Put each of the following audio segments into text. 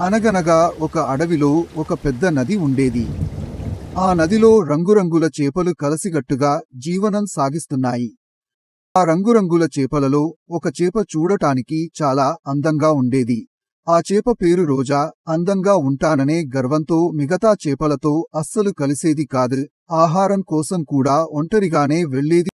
అనగనగా ఒక అడవిలో ఒక పెద్ద నది ఉండేది. ఆ నదిలో రంగురంగుల చేపలు కలసిగట్టుగా జీవనం సాగిస్తున్నాయి. ఆ రంగురంగుల చేపలలో ఒక చేప చూడటానికి చాలా అందంగా ఉండేది. ఆ చేప పేరు రోజా అందంగా ఉంటాననే గర్వంతో మిగతా చేపలతో అస్సలు కలిసేది కాదు. ఆహారం కోసం కూడా ఒంటరిగానే వెళ్ళేది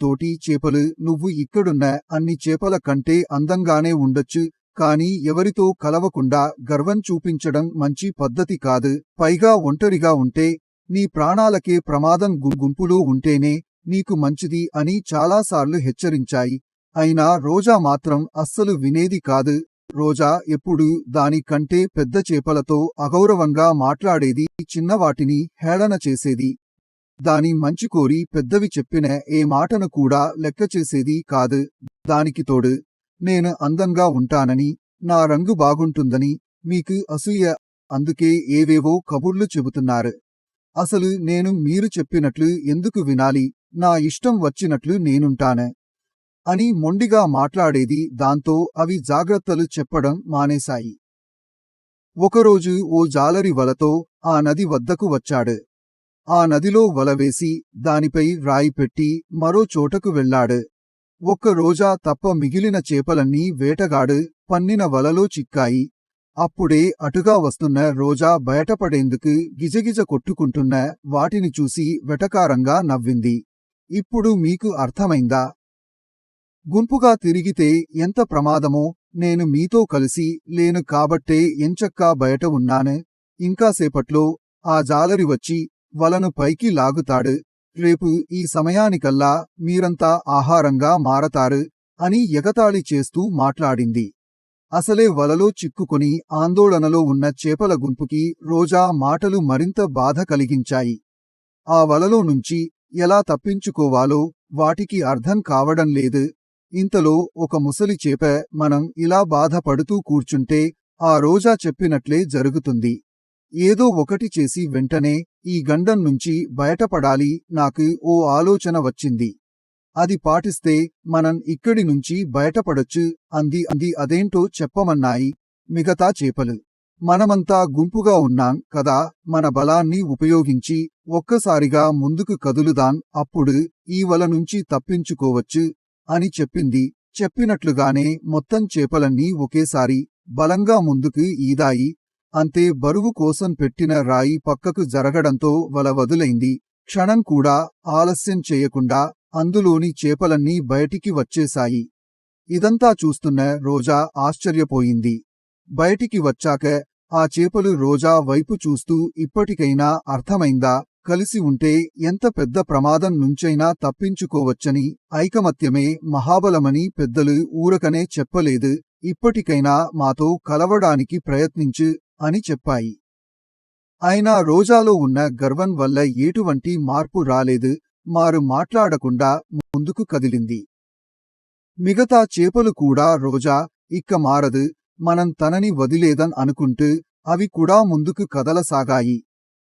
తోటి చేపలు నువ్వు ఇక్కడున్న అన్ని చేపల కంటే అందంగానే ఉండొచ్చు కాని ఎవరితో కలవకుండా గర్వం చూపించడం మంచి పద్ధతి కాదు. పైగా ఒంటరిగా ఉంటే నీ ప్రాణాలకే ప్రమాదం గుంపులో ఉంటేనే నీకు మంచిది అని చాలాసార్లు హెచ్చరించాయి. అయినా రోజా మాత్రం అస్సలు వినేది కాదు. రోజా ఎప్పుడూ దాని కంటే పెద్ద చేపలతో అగౌరవంగా మాట్లాడేది చిన్నవాటిని హేళన చేసేది. దాని మంచి కోరి పెద్దవి చెప్పిన ఏ మాటను కూడా లెక్కచేసేది కాదు. దానికి తోడు నేను అందంగా ఉంటానని నా రంగు బాగుంటుందని మీకు అసూయ అందుకే ఏవేవో కబుర్లు చెబుతున్నారు. అసలు నేను మీరు చెప్పినట్లు ఎందుకు వినాలి నా ఇష్టం వచ్చినట్లు నేనుంటాను. అని మొండిగా మాట్లాడేది దాంతో అవి జాగ్రత్తలు చెప్పడం మానేశాయి. ఒకరోజు ఓ జాలరి వలతో ఆ నది వద్దకు వచ్చాడు. ఆ నదిలో వల వేసి దానిపై రాయి పెట్టి మరో చోటకు వెళ్ళాడు. ఒక్క రోజా తప్ప మిగిలిన చేపలన్నీ వేటగాడు పన్నిన వలలో చిక్కాయి. అప్పుడే అటుగా వస్తున్న రోజా బయటపడేందుకు గిజగిజ కొట్టుకుంటున్న వాటిని చూసి వెటకారంగా నవ్వింది. ఇప్పుడు మీకు అర్థమైందా? గుంపుగా తిరిగితే ఎంత ప్రమాదమో నేను మీతో కలిసి లేను కాబట్టే ఎంచక్కా బయట ఉన్నాను. ఇంకాసేపట్లో ఆ జాలరి వచ్చి వలను పైకి లాగుతాడు. రేపు ఈ సమయానికల్లా మీరంతా ఆహారంగా మారతారు అని ఎగతాళి చేస్తూ మాట్లాడింది. అసలే వలలో చిక్కుకుని ఆందోళనలో ఉన్న చేపల గుంపుకి రోజా మాటలు మరింత బాధ కలిగించాయి. ఆ వలలో నుంచి ఎలా తప్పించుకోవాలో వాటికి అర్థం కావడం లేదు. ఇంతలో ఒక ముసలి చేప మనం ఇలా బాధపడుతూ కూర్చుంటే ఆ రోజా చెప్పినట్లే జరుగుతుంది. ఏదో ఒకటి చేసి వెంటనే ఈ గండం నుంచి బయటపడాలి నాకు ఓ ఆలోచన వచ్చింది. అది పాటిస్తే మనం ఇక్కడి నుంచి బయటపడొచ్చు అంది అంది అదేంటో చెప్పమన్నాయి మిగతా చేపలు. మనమంతా గుంపుగా ఉన్నాం కదా మన బలాన్ని ఉపయోగించి ఒక్కసారిగా ముందుకు కదులుదాం అప్పుడు ఈ వల నుంచి తప్పించుకోవచ్చు అని చెప్పింది. చెప్పినట్లుగానే మొత్తం చేపలన్నీ ఒకేసారి బలంగా ముందుకు ఈదాయి అంతే బరువు కోసం పెట్టిన రాయి పక్కకు జరగడంతో వల వదులైంది. క్షణం కూడా ఆలస్యం చేయకుండా అందులోని చేపలన్నీ బయటికి వచ్చేశాయి. ఇదంతా చూస్తున్న రోజా ఆశ్చర్యపోయింది. బయటికి వచ్చాక ఆ చేపలు రోజా వైపు చూస్తూ ఇప్పటికైనా అర్థమైందా? కలిసి ఉంటే ఎంత పెద్ద ప్రమాదం నుంచైనా తప్పించుకోవచ్చని ఐకమత్యమే మహాబలమని పెద్దలు ఊరకనే చెప్పలేదు. ఇప్పటికైనా మాతో కలవడానికి ప్రయత్నించు అని చెప్పాయి. అయినా రోజాలో ఉన్న గర్వం వల్ల ఎటువంటి మార్పు రాలేదు. మారు మాట్లాడకుండా ముందుకు కదిలింది. మిగతా చేపలు కూడా రోజా ఇక్క మారదు. మనం తనని వదిలేదన్ అనుకుంటూ అవి కూడా ముందుకు కదలసాగాయి.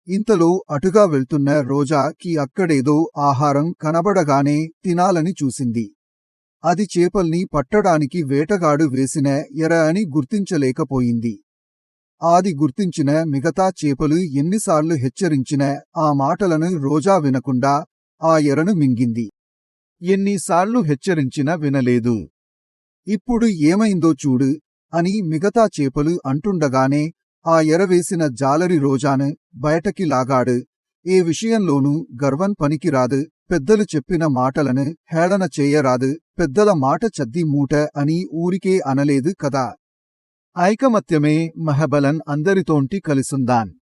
ఇంతలో అటుగా వెళ్తున్న రోజాకి అక్కడేదో ఆహారం కనబడగానే తినాలని చూసింది. అది చేపల్ని పట్టడానికి వేటగాడు వేసిన ఎర అని గుర్తించలేకపోయింది. ఆది గుర్తించిన మిగతా చేపలు ఎన్నిసార్లు హెచ్చరించిన ఆ మాటలను రోజా వినకుండా ఆ ఎరను మింగింది. ఎన్నిసార్లు హెచ్చరించినా వినలేదు. ఇప్పుడు ఏమైందో చూడు అని మిగతా చేపలు అంటుండగానే ఆ ఎరవేసిన జాలరి రోజాను బయటకి లాగాడు. ఏ విషయంలోనూ గర్వం పనికిరాదు పెద్దలు చెప్పిన మాటలను హేళన చేయరాదు పెద్దల మాట చద్ది మూట అని ఊరికే అనలేదు కదా. ఐకమత్యమే మహబలన్ అందరితోంటి కలిసుందాన్.